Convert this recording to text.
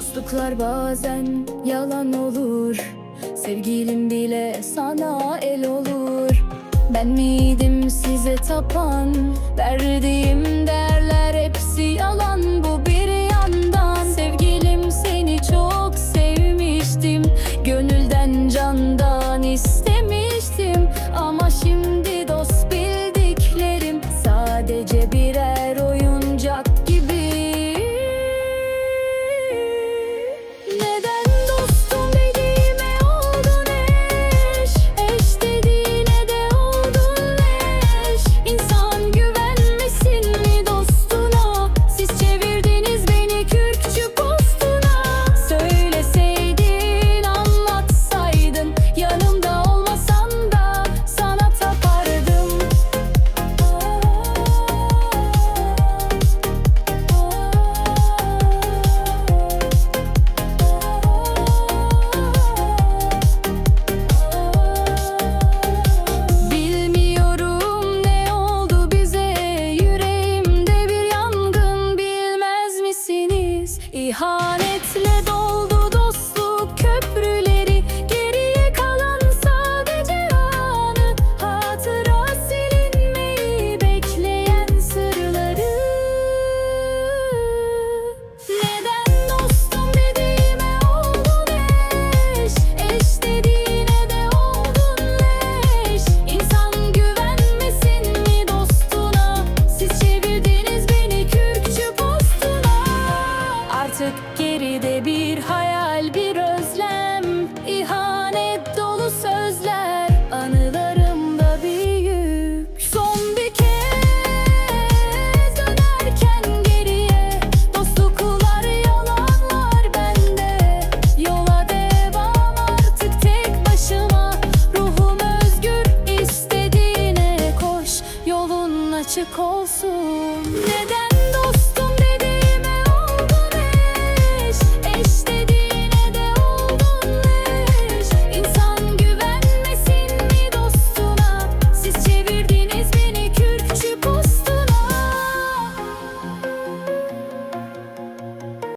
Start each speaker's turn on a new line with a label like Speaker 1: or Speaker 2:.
Speaker 1: Dostluklar bazen yalan olur. Sevgilim bile sana el olur. Ben miydim size tapan Verdiğim derler aşık olsun. Neden dost